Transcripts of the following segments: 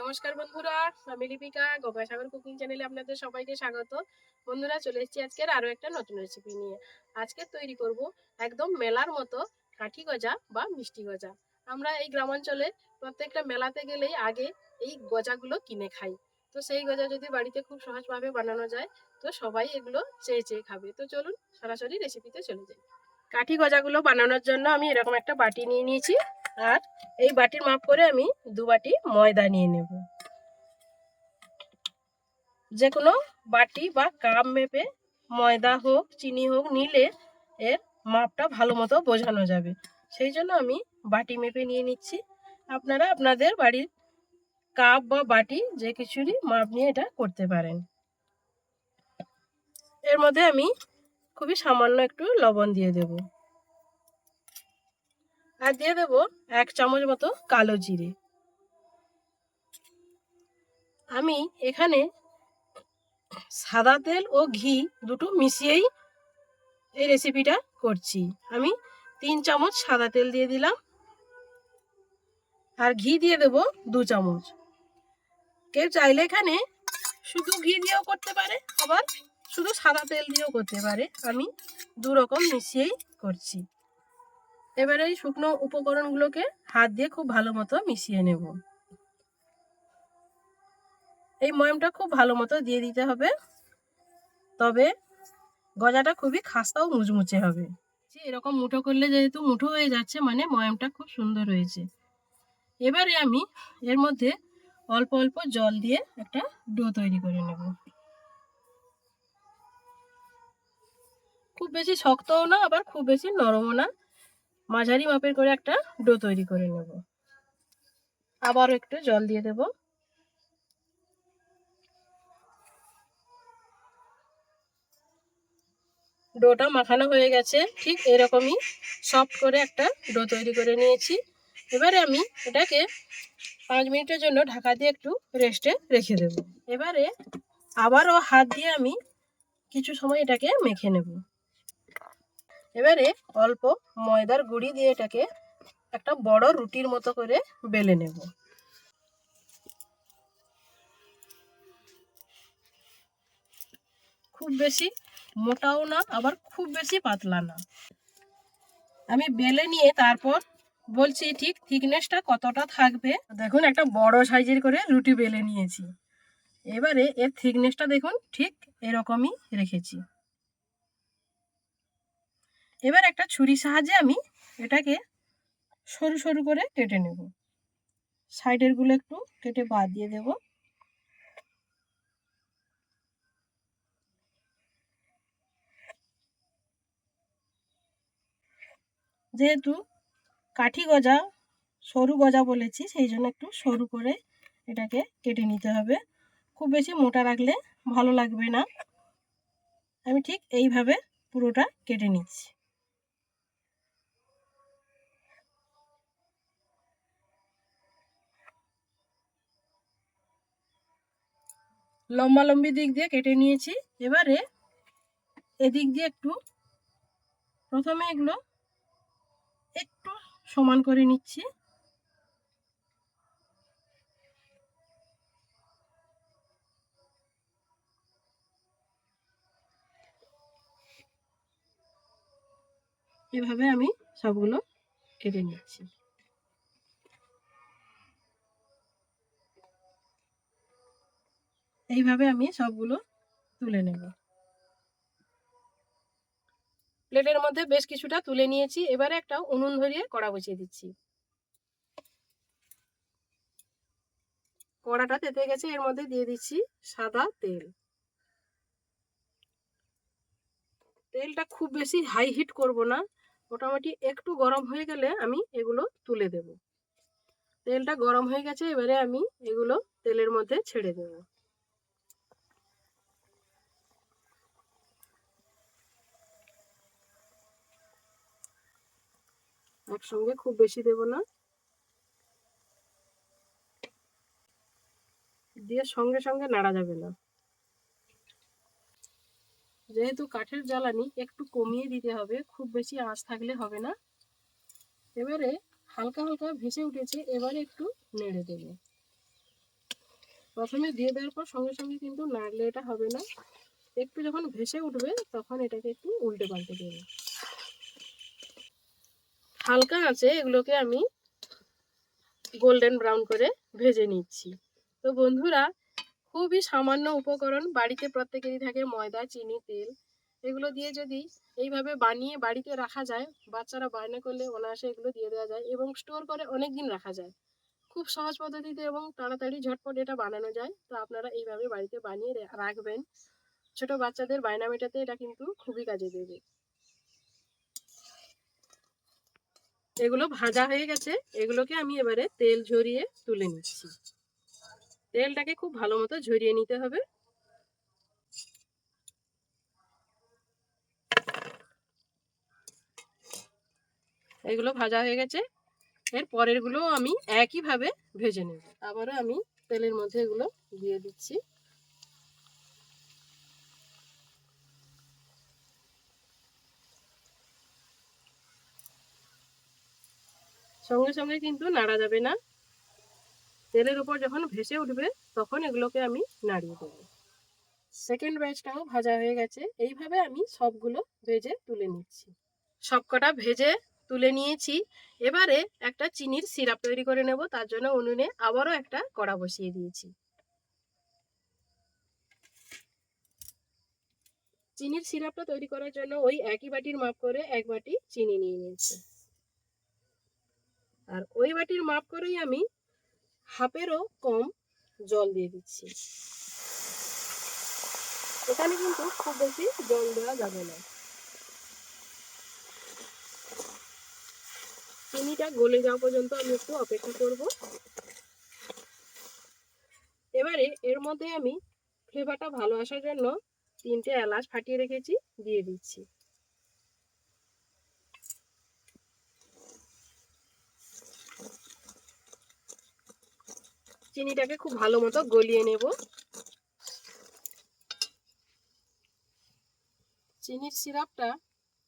নমস্কার বন্ধুরা, আমি লিপিকা গঙ্গাসাগর কুকিং চ্যানেলে আপনাদের সবাইকে স্বাগত। বন্ধুরা, চলে এসেছি আজকের আরও একটা নতুন রেসিপি নিয়ে। আজকে তৈরি করব একদম মেলার মতো কাঠি গজা বা মিষ্টি গজা। আমরা এই গ্রামাঞ্চলে প্রত্যেকটা মেলাতে গেলেই আগে এই গজাগুলো কিনে খাই। তো সেই গজা যদি বাড়িতে খুব সহজভাবে বানানো যায়, তো সবাই এগুলো চেয়ে চেয়ে খাবে। তো চলুন সরাসরি রেসিপিতে চলে যাই। কাঠি গজাগুলো বানানোর জন্য আমি এরকম একটা বাটি নিয়ে নিয়েছি। আর এই বাটির মাপ করে আমি দু বাটি ময়দা নিয়ে নেব। যে কোনো বাটি বা কাপ মেপে ময়দা হোক, চিনি হোক নিলে এর মাপটা ভালো মতো বোঝানো যাবে। সেই জন্য আমি বাটি মেপে নিয়ে নিচ্ছি। আপনারা আপনাদের বাড়ির কাপ বা বাটি যে কিছুরই মাপ নিয়ে এটা করতে পারেন। এর মধ্যে আমি খুবই সামান্য একটু লবণ দিয়ে দেবো। আর দিয়ে দেবো এক চামচ মতো কালো জিরে। আমি এখানে সাদা তেল ও ঘি দুটো মিশিয়েই এই রেসিপিটা করছি। আমি তিন চামচ সাদা তেল দিয়ে দিলাম। আর ঘি দিয়ে দেব দু চামচ। কেউ চাইলে এখানে শুধু ঘি দিয়েও করতে পারে, আবার শুধু সাদা তেল দিয়েও করতে পারে। আমি দু রকম মিশিয়েই করছি। এবারে এই শুকনো উপকরণগুলোকে হাত দিয়ে খুব ভালো মতো মিশিয়ে নেব। এই ময়মটা খুব ভালো মতো দিয়ে দিতে হবে। তবে গজাটা খুবই খাস্তা ও মুচমুচে হবে। এরকম মুঠো করলে যেহেতু মুঠো হয়ে যাচ্ছে মানে ময়মটা খুব সুন্দর হয়েছে। এবারে আমি এর মধ্যে অল্প অল্প জল দিয়ে একটা ডো তৈরি করে নেব। খুব বেশি শক্তও না, আবার খুব বেশি নরমও না। মাঝারি মাপের করে একটা ডো তৈরি করে নেব। আবারও একটু জল দিয়ে দেব। ডোটা মাখানো হয়ে গেছে। ঠিক এরকমই সফট করে একটা ডো তৈরি করে নিয়েছি। এবারে আমি এটাকে পাঁচ মিনিটের জন্য ঢাকা দিয়ে একটু রেস্টে রেখে দেব। এবারে আবারও হাত দিয়ে আমি কিছু সময় এটাকে মেখে নেব। এবারে অল্প ময়দার গুঁড়ি দিয়ে এটাকে একটা বড় রুটির মতো করে বেলে নেব। খুব বেশি মোটাও না, আবার খুব বেশি পাতলা না। আমি বেলে নিয়ে তারপর বলছি, ঠিক থিকনেসটা কতটা থাকবে? দেখুন, একটা বড় সাইজের করে রুটি বেলে নিয়েছি। এবারে এর থিকনেসটা দেখুন, ঠিক এরকমই রেখেছি। এবার একটা ছুরি সাহায্যে আমি এটাকে সরু সরু করে কেটে নেব। সাইডেরগুলো একটু কেটে বাদ দিয়ে দেব। যেহেতু কাঠি গজা, সরু গজা বলেছি, সেই জন্য একটু সরু করে এটাকে কেটে নিতে হবে। খুব বেশি মোটা রাখলে ভালো লাগবে না। আমি ঠিক এইভাবে পুরোটা কেটে নিচ্ছি। লম্বা লম্বি দিক দিয়ে কেটে নিয়েছি। এবারে এদিক দিয়ে একটু প্রথমে এগুলো একটু সমান করে নিচ্ছি। এভাবে আমি সবগুলো কেটে নিচ্ছি। এইভাবে আমি সবগুলো তুলে নেব। প্লেটের মধ্যে বেশ কিছুটা তুলে নিয়েছি। এবারে একটা উনুন ধরিয়ে কড়া বসিয়ে দিচ্ছি। কড়াটা তেতে গেছে, এর মধ্যে দিয়ে দিচ্ছি সাদা তেল। তেলটা খুব বেশি হাই হিট করব না। মোটামুটি একটু গরম হয়ে গেলে আমি এগুলো তুলে দেব। তেলটা গরম হয়ে গেছে, এবারে আমি এগুলো তেলের মধ্যে ছেড়ে দেবো। একসঙ্গে খুব বেশি দেব না। দিয়ে সঙ্গে সঙ্গে নাড়া যাবে না। যেহেতু কাঠের জ্বালানি একটু কমিয়ে দিতে হবে, খুব বেশি আঁচ থাকলে হবে না। এবারে হালকা হালকা ভেসে উঠেছে, এবারে একটু নেড়ে দেবো। প্রথমে দিয়ে দেওয়ার পর সঙ্গে সঙ্গে কিন্তু নাড়লে এটা হবে না। একটু যখন ভেসে উঠবে, তখন এটাকে একটু উল্টে পাল্টে দেবে। হালকা আছে, এগুলোকে আমি গোল্ডেন ব্রাউন করে ভেজে নিচ্ছি। তো বন্ধুরা, খুবই সামান্য উপকরণ, বাড়িতে প্রত্যেকেরই থাকে ময়দা, চিনি, তেল। এগুলো দিয়ে যদি এইভাবে বানিয়ে বাড়িতে রাখা যায়, বাচ্চারা বায়না করলে অনায়াসে এগুলো দিয়ে দেওয়া যায় এবং স্টোর করে অনেক দিন রাখা যায়। খুব সহজ পদ্ধতিতে এবং তাড়াতাড়ি ঝটপট এটা বানানো যায়। তো আপনারা এইভাবে বাড়িতে বানিয়ে রাখবেন। ছোট বাচ্চাদের বায়না মেটাতে এটা কিন্তু খুবই কাজে দেবে। এগুলো ভাজা হয়ে গেছে। এগুলোকে আমি এবারে তেল ঝরিয়ে তুলে নিচ্ছি। তেলটাকে খুব ভালো মতো ঝরিয়ে নিতে হবে। এগুলো ভাজা হয়ে গেছে। এর পরেরগুলো আমি একইভাবে ভেজে নেব। আবারও আমি তেলের মধ্যে এগুলো দিয়ে দিচ্ছি। সঙ্গে সঙ্গে কিন্তু নাড়া যাবে না। তেলের উপর যখন ভেসে উঠবে, তখন এগুলোকে আমি নাড়িয়ে দেবো। সেকেন্ড ব্যাচটাও ভাজা হয়ে গেছে। এইভাবে আমি সবগুলো ভেজে তুলে নিচ্ছি। সবকটা ভেজে তুলে নিয়েছি। এবারে একটা চিনির সিরাপ তৈরি করে নেব। তার জন্য উনুনে আবারও একটা কড়া বসিয়ে দিয়েছি। চিনির সিরাপটা তৈরি করার জন্য ওই একই বাটির মাপ করে এক বাটি চিনি নিয়ে নিয়েছি। আর ওই বাটির মাপ করেই আমি হাফেরও কম জল দিয়ে দিচ্ছি। এখানে কিন্তু খুব বেশি জল দেওয়া যাবে না। চিনিটা গলে যাওয়া পর্যন্ত আমি একটু অপেক্ষা করব। এবারে এর মধ্যে আমি ফ্লেভারটা ভালো আসার জন্য তিনটে এলাচ ফাটিয়ে রেখেছি, দিয়ে দিচ্ছি। চিনিটাকে খুব ভালো মতো গলিয়ে নেব। চিনির সিরাপটা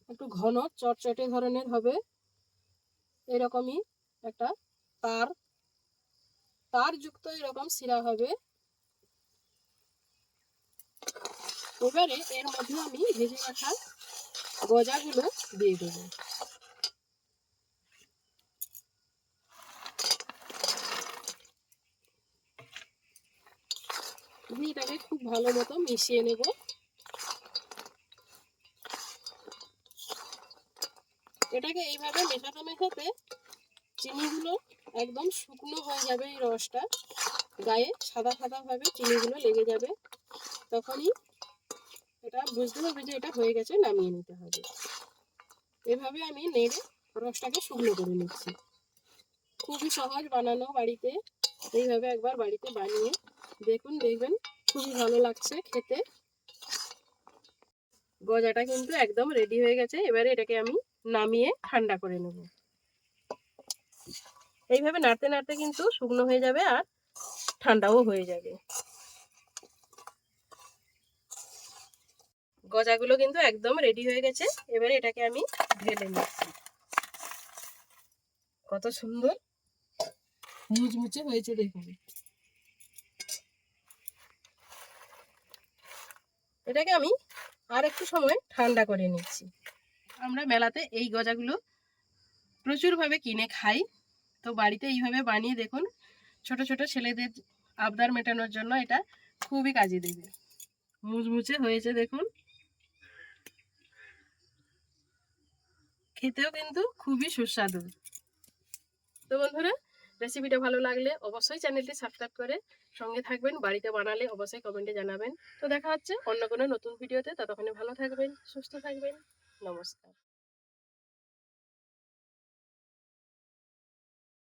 একটু ঘন, চটচটে ধরনের হবে। এরকমই একটা তার তার যুক্ত এরকম সিরা হবে। এবারে এর মধ্যে আমি ভেজে রাখা গজাগুলো দিয়ে দেবো। দিয়ে এটাকে খুব ভালো মতো মিশিয়ে নেব। এটাকে এইভাবে মেশাতে মেশাতে চিনিগুলো একদম শুকনো হয়ে যাবে এই রসটা। গায়ে সাদা সাদা ভাবে চিনিগুলো লেগে যাবে। তখনই এটা বুঝতে হবে যে এটা হয়ে গেছে, নামিয়ে নিতে হবে। এভাবে আমি নেড়ে রসটাকে শুকনো করে নিচ্ছি। খুবই সহজ বানানো বাড়িতে। এইভাবে একবার বাড়িতে বানিয়ে দেখুন, দেখবেন, খুবই ভালো লাগছে খেতে। গজাটা কিন্তু একদম রেডি হয়ে গেছে। এবারে এটাকে আমি নামিয়ে ঠান্ডা করে নেব। এইভাবে নাড়তে নাড়তে কিন্তু শুকনো হয়ে যাবে আর ঠান্ডাও হয়ে যাবে। গজাগুলো কিন্তু একদম রেডি হয়ে গেছে। এবারে এটাকে আমি ঢেলে নিচ্ছি। কত সুন্দর! মুচমুচে হয়েছে দেখুন। এটাকে আমি আর একটু সময় ঠান্ডা করে নিচ্ছি। আমরা মেলাতে এই গজাগুলো প্রচুরভাবে কিনে খাই। তো বাড়িতে এইভাবে বানিয়ে দেখুন, ছোট ছোট ছেলেদের আবদার মেটানোর জন্য এটা খুবই কাজে দেবে। মুচমুচে হয়েছে দেখুন। খেতেও কিন্তু খুবই সুস্বাদু। তো বন্ধুরা রেসিপিটা ভালো লাগলে অবশ্যই চ্যানেলটি সাবস্ক্রাইব করে সঙ্গে থাকবেন, বাড়িতে বানালে অবশ্যই কমেন্টে জানাবেন। তো দেখা হচ্ছে অন্য কোনো নতুন ভিডিওতে ততক্ষণে ভালো থাকবেন, সুস্থ থাকবেন, নমস্কার।